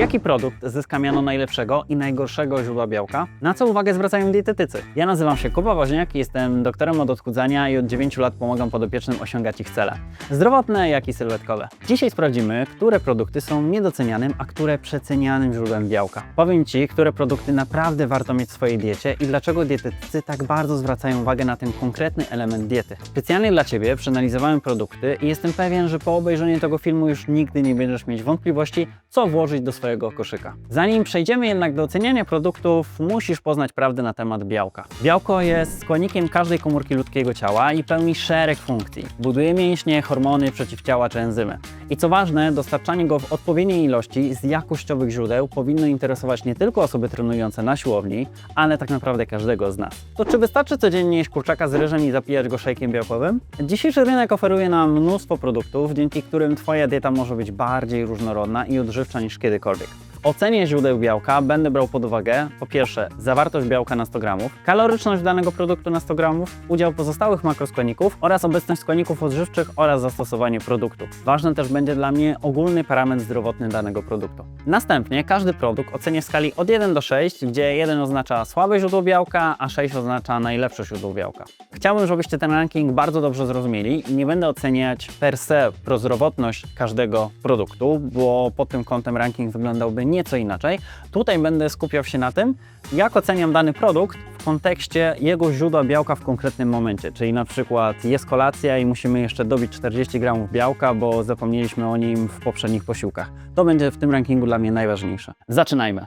Jaki produkt zyska miano najlepszego i najgorszego źródła białka? Na co uwagę zwracają dietetycy? Ja nazywam się Kuba Woźniak jestem doktorem od odchudzania i od 9 lat pomagam podopiecznym osiągać ich cele. Zdrowotne, jak i sylwetkowe. Dzisiaj sprawdzimy, które produkty są niedocenianym, a które przecenianym źródłem białka. Powiem Ci, które produkty naprawdę warto mieć w swojej diecie i dlaczego dietetycy tak bardzo zwracają uwagę na ten konkretny element diety. Specjalnie dla Ciebie przeanalizowałem produkty i jestem pewien, że po obejrzeniu tego filmu już nigdy nie będziesz mieć wątpliwości, co włożyć do swojego koszyka. Zanim przejdziemy jednak do oceniania produktów, musisz poznać prawdę na temat białka. Białko jest składnikiem każdej komórki ludzkiego ciała i pełni szereg funkcji. Buduje mięśnie, hormony, przeciwciała czy enzymy. I co ważne, dostarczanie go w odpowiedniej ilości z jakościowych źródeł powinno interesować nie tylko osoby trenujące na siłowni, ale tak naprawdę każdego z nas. To czy wystarczy codziennie jeść kurczaka z ryżem i zapijać go szejkiem białkowym? Dzisiejszy rynek oferuje nam mnóstwo produktów, dzięki którym Twoja dieta może być bardziej różnorodna i odżywcza niż kiedykolwiek. W ocenie źródeł białka będę brał pod uwagę po pierwsze zawartość białka na 100 gramów, kaloryczność danego produktu na 100 gramów, udział pozostałych makroskładników oraz obecność składników odżywczych oraz zastosowanie produktu. Ważny też będzie dla mnie ogólny parametr zdrowotny danego produktu. Następnie każdy produkt ocenię w skali od 1 do 6, gdzie 1 oznacza słabe źródło białka, a 6 oznacza najlepsze źródło białka. Chciałbym, żebyście ten ranking bardzo dobrze zrozumieli i nie będę oceniać per se prozdrowotność każdego produktu, bo pod tym kątem ranking wyglądałby nieco inaczej. Tutaj będę skupiał się na tym, jak oceniam dany produkt w kontekście jego źródła białka w konkretnym momencie. Czyli na przykład jest kolacja i musimy jeszcze dobić 40 gramów białka, bo zapomnieliśmy o nim w poprzednich posiłkach. To będzie w tym rankingu dla mnie najważniejsze. Zaczynajmy.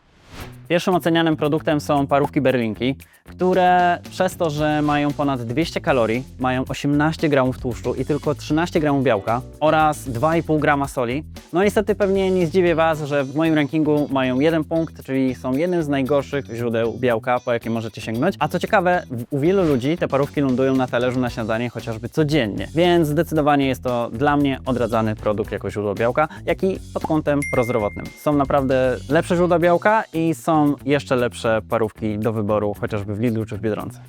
Pierwszym ocenianym produktem są parówki berlinki, które przez to, że mają ponad 200 kalorii, mają 18 gramów tłuszczu i tylko 13 gramów białka oraz 2,5 grama soli. No niestety pewnie nie zdziwię Was, że w moim rankingu mają jeden punkt, czyli są jednym z najgorszych źródeł białka, po jakie możecie sięgnąć. A co ciekawe, u wielu ludzi te parówki lądują na talerzu na śniadanie chociażby codziennie, więc zdecydowanie jest to dla mnie odradzany produkt jako źródło białka, jak i pod kątem prozdrowotnym. Są naprawdę lepsze źródła białka i są jeszcze lepsze parówki do wyboru, chociażby w Lidlu czy w Biedronce.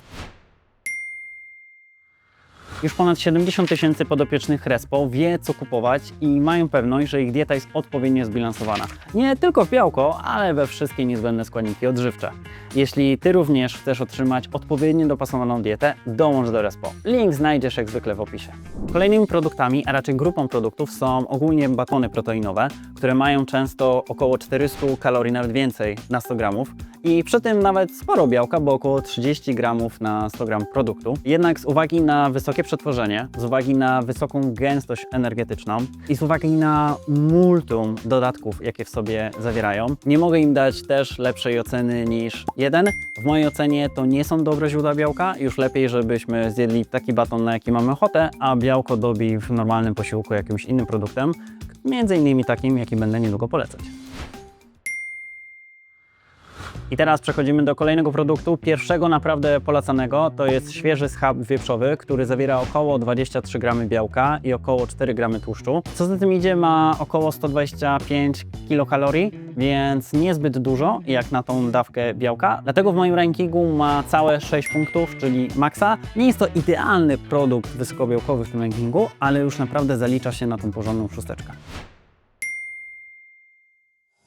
Już ponad 70 tysięcy podopiecznych Respo wie, co kupować i mają pewność, że ich dieta jest odpowiednio zbilansowana. Nie tylko w białko, ale we wszystkie niezbędne składniki odżywcze. Jeśli Ty również chcesz otrzymać odpowiednio dopasowaną dietę, dołącz do Respo. Link znajdziesz jak zwykle w opisie. Kolejnymi produktami, a raczej grupą produktów są ogólnie batony proteinowe, które mają często około 400 kalorii, nawet więcej na 100 gramów i przy tym nawet sporo białka, bo około 30 gramów na 100 gram produktu. Jednak z uwagi na wysokie przetworzenie, z uwagi na wysoką gęstość energetyczną i z uwagi na multum dodatków, jakie w sobie zawierają, nie mogę im dać też lepszej oceny niż jeden. W mojej ocenie to nie są dobre źródła białka, już lepiej, żebyśmy zjedli taki baton, na jaki mamy ochotę, a białko dobi w normalnym posiłku jakimś innym produktem, między innymi takim, jaki będę niedługo polecać. I teraz przechodzimy do kolejnego produktu, pierwszego naprawdę polecanego. To jest świeży schab wieprzowy, który zawiera około 23 gramy białka i około 4 gramy tłuszczu. Co za tym idzie, ma około 125 kilokalorii, więc niezbyt dużo jak na tą dawkę białka. Dlatego w moim rankingu ma całe 6 punktów, czyli maksa. Nie jest to idealny produkt wysokobiałkowy w tym rankingu, ale już naprawdę zalicza się na tą porządną szósteczkę.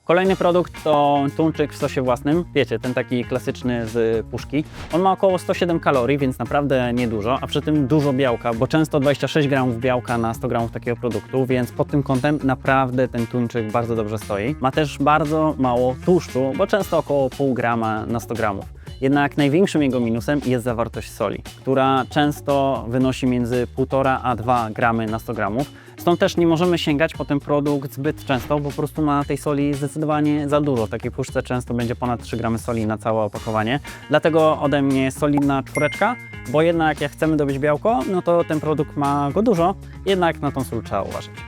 Kolejny produkt to tuńczyk w sosie własnym. Wiecie, ten taki klasyczny z puszki. On ma około 107 kalorii, więc naprawdę niedużo, a przy tym dużo białka, bo często 26 gramów białka na 100 gramów takiego produktu, więc pod tym kątem naprawdę ten tuńczyk bardzo dobrze stoi. Ma też bardzo mało tłuszczu, bo często około pół grama na 100 gramów. Jednak największym jego minusem jest zawartość soli, która często wynosi między 1,5 a 2 gramy na 100 gramów. Stąd też nie możemy sięgać po ten produkt zbyt często, bo po prostu ma tej soli zdecydowanie za dużo. W takiej puszce często będzie ponad 3 gramy soli na całe opakowanie. Dlatego ode mnie solidna czwóreczka, bo jednak jak chcemy dobyć białko, no to ten produkt ma go dużo, jednak na tą sól trzeba uważać.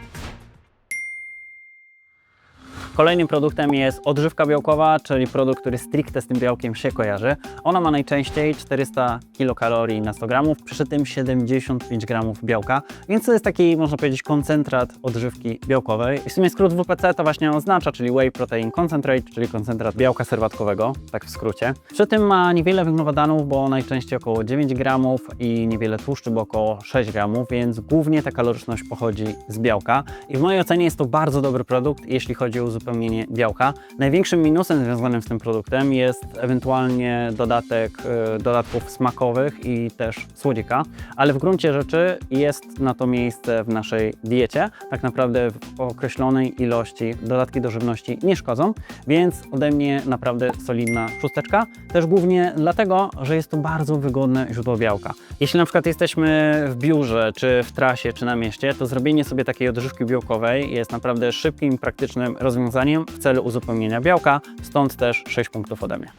Kolejnym produktem jest odżywka białkowa, czyli produkt, który stricte z tym białkiem się kojarzy. Ona ma najczęściej 400 kilokalorii na 100 gramów, przy tym 75 gramów białka, więc to jest taki, można powiedzieć, koncentrat odżywki białkowej. I w sumie skrót WPC to właśnie oznacza, czyli Whey Protein Concentrate, czyli koncentrat białka serwatkowego, tak w skrócie. Przy tym ma niewiele węglowodanów, bo najczęściej około 9 gramów i niewiele tłuszczu, bo około 6 gramów, więc głównie ta kaloryczność pochodzi z białka. I w mojej ocenie jest to bardzo dobry produkt, jeśli chodzi o uzupełnienie spełnienie białka. Największym minusem związanym z tym produktem jest ewentualnie dodatek e, dodatków smakowych i też słodzika, ale w gruncie rzeczy jest na to miejsce w naszej diecie. Tak naprawdę w określonej ilości dodatki do żywności nie szkodzą, więc ode mnie naprawdę solidna szósteczka. Też głównie dlatego, że jest to bardzo wygodne źródło białka. Jeśli na przykład jesteśmy w biurze, czy w trasie, czy na mieście, to zrobienie sobie takiej odżywki białkowej jest naprawdę szybkim, praktycznym rozwiązaniem w celu uzupełnienia białka, stąd też 6 punktów ode mnie.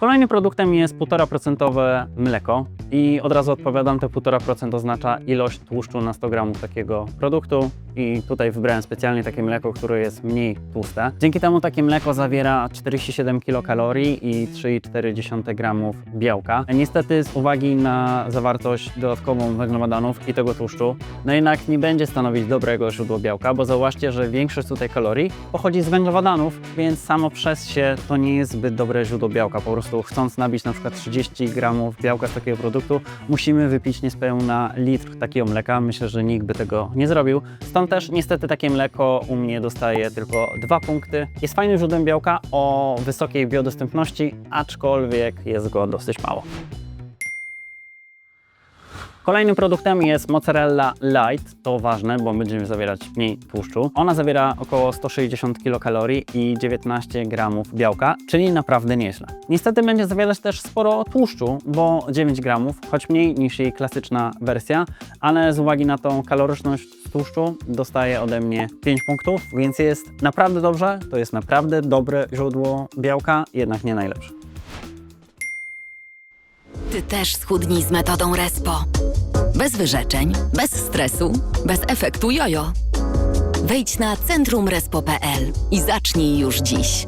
Kolejnym produktem jest 1,5% mleko i od razu odpowiadam, te 1,5% oznacza ilość tłuszczu na 100 gramów takiego produktu i tutaj wybrałem specjalnie takie mleko, które jest mniej tłuste. Dzięki temu takie mleko zawiera 47 kilokalorii i 3,4 gramów białka. Niestety z uwagi na zawartość dodatkową węglowodanów i tego tłuszczu, no jednak nie będzie stanowić dobrego źródła białka, bo zauważcie, że większość tutaj kalorii pochodzi z węglowodanów, więc samo przez się to nie jest zbyt dobre źródło białka. Po prostu chcąc nabić na przykład 30 gramów białka z takiego produktu, musimy wypić niespełna litr takiego mleka. Myślę, że nikt by tego nie zrobił. Stąd też niestety takie mleko u mnie dostaje tylko dwa punkty. Jest fajnym źródłem białka o wysokiej biodostępności, aczkolwiek jest go dosyć mało. Kolejnym produktem jest mozzarella light. To ważne, bo będziemy zawierać mniej tłuszczu. Ona zawiera około 160 kilokalorii i 19 gramów białka, czyli naprawdę nieźle. Niestety będzie zawierać też sporo tłuszczu, bo 9 gramów, choć mniej niż jej klasyczna wersja, ale z uwagi na tą kaloryczność tłuszczu dostaje ode mnie 5 punktów, więc jest naprawdę dobrze. To jest naprawdę dobre źródło białka, jednak nie najlepsze. Ty też schudnij z metodą Respo. Bez wyrzeczeń, bez stresu, bez efektu jojo. Wejdź na centrumrespo.pl i zacznij już dziś.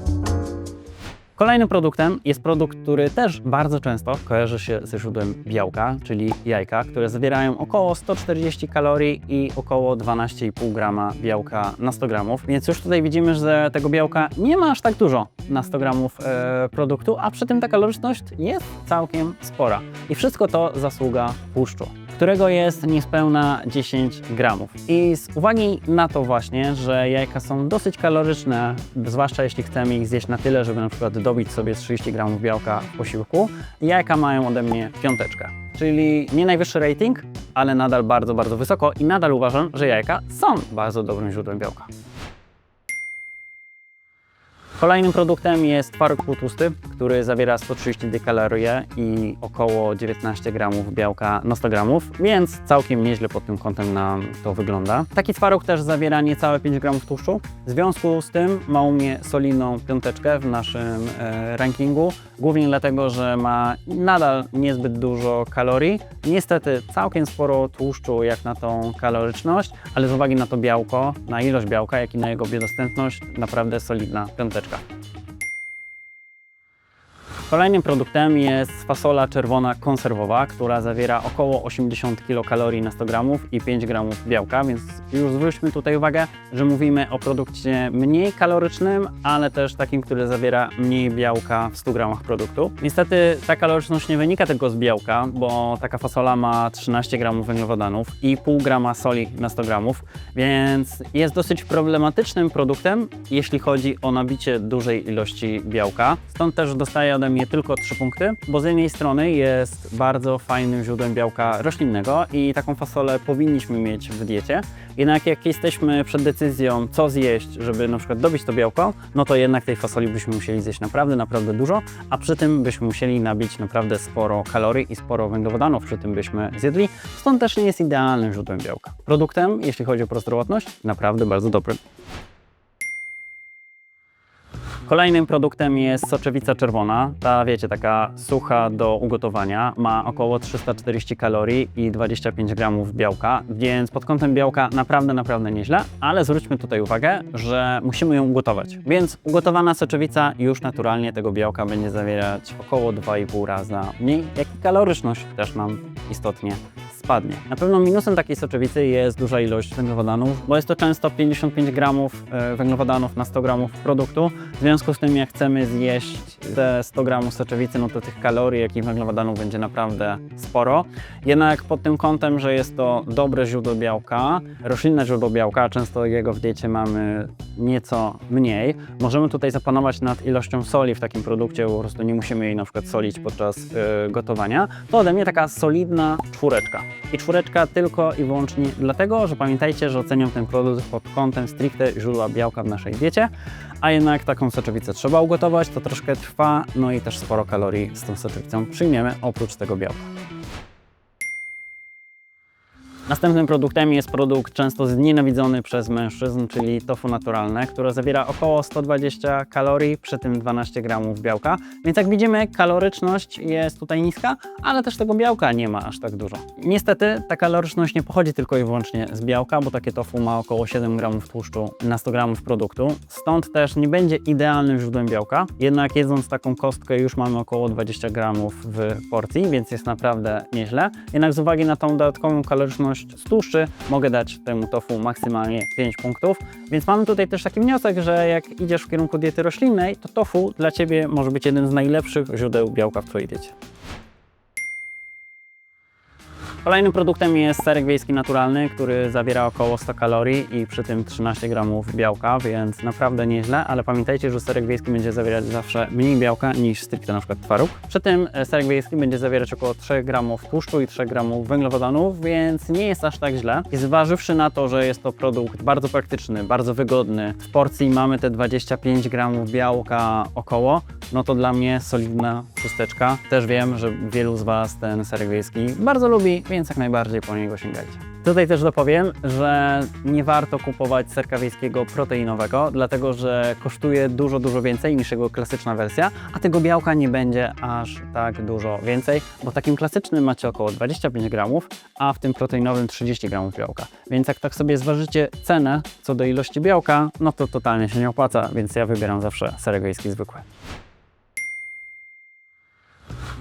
Kolejnym produktem jest produkt, który też bardzo często kojarzy się ze źródłem białka, czyli jajka, które zawierają około 140 kalorii i około 12,5 grama białka na 100 gramów. Więc już tutaj widzimy, że tego białka nie ma aż tak dużo na 100 gramów e, produktu, a przy tym ta kaloryczność jest całkiem spora. I wszystko to zasługa tłuszczu którego jest niespełna 10 gramów. I z uwagi na to właśnie, że jajka są dosyć kaloryczne, zwłaszcza jeśli chcemy ich zjeść na tyle, żeby na przykład dobić sobie 30 gramów białka w posiłku, jajka mają ode mnie piąteczkę. Czyli nie najwyższy rating, ale nadal bardzo, bardzo wysoko i nadal uważam, że jajka są bardzo dobrym źródłem białka. Kolejnym produktem jest twaróg półtłusty, który zawiera 132 kalorie i około 19 gramów białka na 100 gramów, więc całkiem nieźle pod tym kątem nam to wygląda. Taki twaróg też zawiera niecałe 5 gramów tłuszczu. W związku z tym ma u mnie solidną piąteczkę w naszym e, rankingu, głównie dlatego, że ma nadal niezbyt dużo kalorii. Niestety całkiem sporo tłuszczu jak na tą kaloryczność, ale z uwagi na to białko, na ilość białka, jak i na jego biodostępność, naprawdę solidna piąteczka. Точка. Kolejnym produktem jest fasola czerwona konserwowa, która zawiera około 80 kilokalorii na 100 gramów i 5 gramów białka, więc już zwróćmy tutaj uwagę, że mówimy o produkcie mniej kalorycznym, ale też takim, który zawiera mniej białka w 100 gramach produktu. Niestety ta kaloryczność nie wynika tylko z białka, bo taka fasola ma 13 gramów węglowodanów i pół grama soli na 100 gramów, więc jest dosyć problematycznym produktem, jeśli chodzi o nabicie dużej ilości białka. Stąd też dostaje ode mnie tylko 3 punkty, bo z jednej strony jest bardzo fajnym źródłem białka roślinnego i taką fasolę powinniśmy mieć w diecie. Jednak jak jesteśmy przed decyzją, co zjeść, żeby na przykład dobić to białko, no to jednak tej fasoli byśmy musieli zjeść naprawdę, naprawdę dużo, a przy tym byśmy musieli nabić naprawdę sporo kalorii i sporo węglowodanów przy tym byśmy zjedli, stąd też nie jest idealnym źródłem białka. Produktem, jeśli chodzi o prozdrowotność, naprawdę bardzo dobrym. Kolejnym produktem jest soczewica czerwona. Ta, wiecie, taka sucha do ugotowania. Ma około 340 kalorii i 25 gramów białka, więc pod kątem białka naprawdę, naprawdę nieźle, ale zwróćmy tutaj uwagę, że musimy ją ugotować. Więc ugotowana soczewica już naturalnie tego białka będzie zawierać około 2,5 raza mniej, jak i kaloryczność też nam istotnie spadnie. Na pewno minusem takiej soczewicy jest duża ilość węglowodanów, bo jest to często 55 gramów e, węglowodanów na 100 gramów produktu. W związku z tym, jak chcemy zjeść te 100 gramów soczewicy, no to tych kalorii, jak i węglowodanów będzie naprawdę sporo. Jednak pod tym kątem, że jest to dobre źródło białka, roślinne źródło białka, często jego w diecie mamy nieco mniej, możemy tutaj zapanować nad ilością soli w takim produkcie, po prostu nie musimy jej na przykład solić podczas e, gotowania. To ode mnie taka solidna czwóreczka. I czwóreczka tylko i wyłącznie dlatego, że pamiętajcie, że oceniam ten produkt pod kątem stricte źródła białka w naszej diecie, a jednak taką soczewicę trzeba ugotować, to troszkę trwa, no i też sporo kalorii z tą soczewicą przyjmiemy oprócz tego białka. Następnym produktem jest produkt często znienawidzony przez mężczyzn, czyli tofu naturalne, które zawiera około 120 kalorii, przy tym 12 gramów białka. Więc jak widzimy, kaloryczność jest tutaj niska, ale też tego białka nie ma aż tak dużo. Niestety ta kaloryczność nie pochodzi tylko i wyłącznie z białka, bo takie tofu ma około 7 gramów tłuszczu na 100 gramów produktu. Stąd też nie będzie idealnym źródłem białka. Jednak jedząc taką kostkę już mamy około 20 gramów w porcji, więc jest naprawdę nieźle. Jednak z uwagi na tą dodatkową kaloryczność z tłuszczy mogę dać temu tofu maksymalnie 5 punktów. Więc mamy tutaj też taki wniosek, że jak idziesz w kierunku diety roślinnej, to tofu dla Ciebie może być jednym z najlepszych źródeł białka w Twojej diecie. Kolejnym produktem jest serek wiejski naturalny, który zawiera około 100 kalorii i przy tym 13 gramów białka, więc naprawdę nieźle, ale pamiętajcie, że serek wiejski będzie zawierać zawsze mniej białka niż stricte na przykład twaróg. Przy tym e, serek wiejski będzie zawierać około 3 gramów tłuszczu i 3 gramów węglowodanów, więc nie jest aż tak źle. I zważywszy na to, że jest to produkt bardzo praktyczny, bardzo wygodny, w porcji mamy te 25 gramów białka około, no to dla mnie solidna szósteczka. Też wiem, że wielu z Was ten serek wiejski bardzo lubi, więc jak najbardziej po niego sięgajcie. Tutaj też dopowiem, że nie warto kupować serka wiejskiego proteinowego, dlatego że kosztuje dużo, dużo więcej niż jego klasyczna wersja, a tego białka nie będzie aż tak dużo więcej, bo takim klasycznym macie około 25 gramów, a w tym proteinowym 30 gramów białka. Więc jak tak sobie zważycie cenę co do ilości białka, no to totalnie się nie opłaca, więc ja wybieram zawsze serek wiejski zwykły.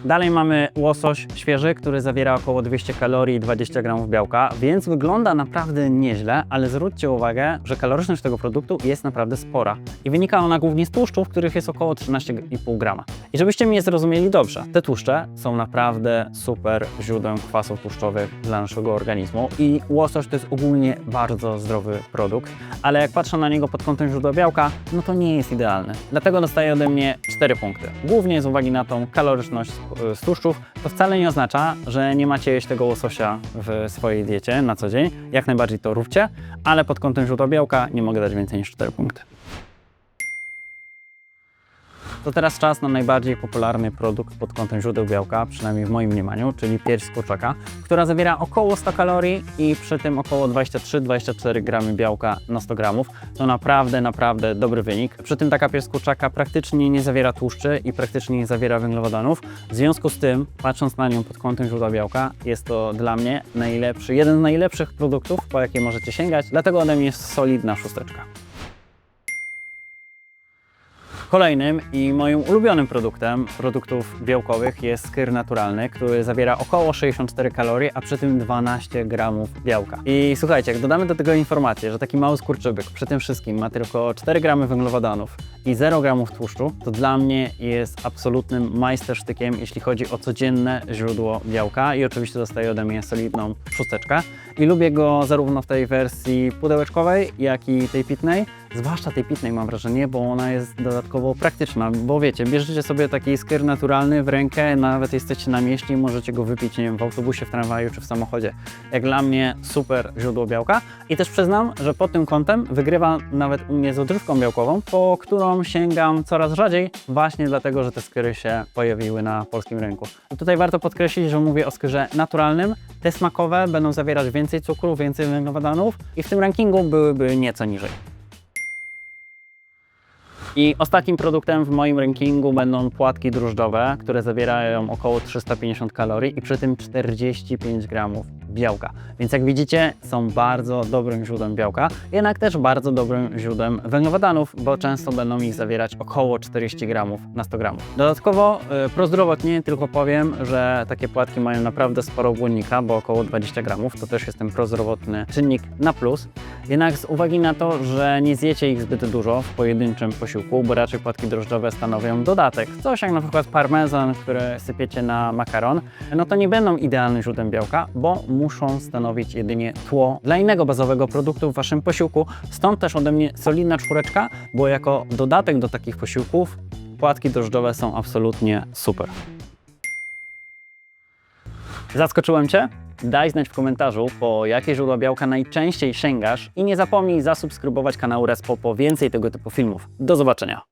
Dalej mamy łosoś świeży, który zawiera około 200 kalorii i 20 gramów białka, więc wygląda naprawdę nieźle, ale zwróćcie uwagę, że kaloryczność tego produktu jest naprawdę spora. I wynika ona głównie z tłuszczów, których jest około 13,5 grama. I żebyście mnie zrozumieli dobrze, te tłuszcze są naprawdę super źródłem kwasów tłuszczowych dla naszego organizmu i łosoś to jest ogólnie bardzo zdrowy produkt, ale jak patrzę na niego pod kątem źródła białka, no to nie jest idealny. Dlatego dostaje ode mnie 4 punkty. Głównie z uwagi na tą kaloryczność z- z tłuszczów, to wcale nie oznacza, że nie macie jeść tego łososia w swojej diecie na co dzień. Jak najbardziej to róbcie, ale pod kątem źródła białka nie mogę dać więcej niż 4 punkty. To teraz czas na najbardziej popularny produkt pod kątem źródeł białka, przynajmniej w moim mniemaniu, czyli pierś z kurczaka, która zawiera około 100 kalorii i przy tym około 23-24 gramy białka na 100 gramów. To naprawdę, naprawdę dobry wynik. Przy tym taka pierś z kurczaka praktycznie nie zawiera tłuszczy i praktycznie nie zawiera węglowodanów. W związku z tym, patrząc na nią pod kątem źródła białka, jest to dla mnie najlepszy, jeden z najlepszych produktów, po jakie możecie sięgać, dlatego ode mnie jest solidna szósteczka. Kolejnym i moim ulubionym produktem produktów białkowych jest skyr naturalny, który zawiera około 64 kalorie, a przy tym 12 gramów białka. I słuchajcie, jak dodamy do tego informację, że taki mały skurczybyk przy tym wszystkim ma tylko 4 gramy węglowodanów i 0 gramów tłuszczu, to dla mnie jest absolutnym majstersztykiem, jeśli chodzi o codzienne źródło białka i oczywiście dostaje ode mnie solidną szósteczkę. I lubię go zarówno w tej wersji pudełeczkowej, jak i tej pitnej. Zwłaszcza tej pitnej mam wrażenie, bo ona jest dodatkowo praktyczna, bo wiecie, bierzecie sobie taki skyr naturalny w rękę, nawet jesteście na mieście i możecie go wypić, nie wiem, w autobusie, w tramwaju czy w samochodzie. Jak dla mnie super źródło białka i też przyznam, że pod tym kątem wygrywa nawet u mnie z odżywką białkową, po którą sięgam coraz rzadziej, właśnie dlatego, że te skyry się pojawiły na polskim rynku. I tutaj warto podkreślić, że mówię o skyrze naturalnym, te smakowe będą zawierać więcej cukru, więcej węglowodanów i w tym rankingu byłyby nieco niżej. I ostatnim produktem w moim rankingu będą płatki drożdżowe, które zawierają około 350 kalorii i przy tym 45 gramów białka. Więc jak widzicie, są bardzo dobrym źródłem białka, jednak też bardzo dobrym źródłem węglowodanów, bo często będą ich zawierać około 40 gramów na 100 gramów. Dodatkowo y, prozdrowotnie tylko powiem, że takie płatki mają naprawdę sporo błonnika, bo około 20 gramów, to też jest ten prozdrowotny czynnik na plus. Jednak z uwagi na to, że nie zjecie ich zbyt dużo w pojedynczym posiłku, bo raczej płatki drożdżowe stanowią dodatek, coś jak na przykład parmezan, który sypiecie na makaron, no to nie będą idealnym źródłem białka, bo muszą stanowić jedynie tło dla innego bazowego produktu w waszym posiłku. Stąd też ode mnie solidna czwóreczka, bo jako dodatek do takich posiłków płatki drożdżowe są absolutnie super. Zaskoczyłem Cię? Daj znać w komentarzu, po jakie źródła białka najczęściej sięgasz i nie zapomnij zasubskrybować kanału Respo po więcej tego typu filmów. Do zobaczenia!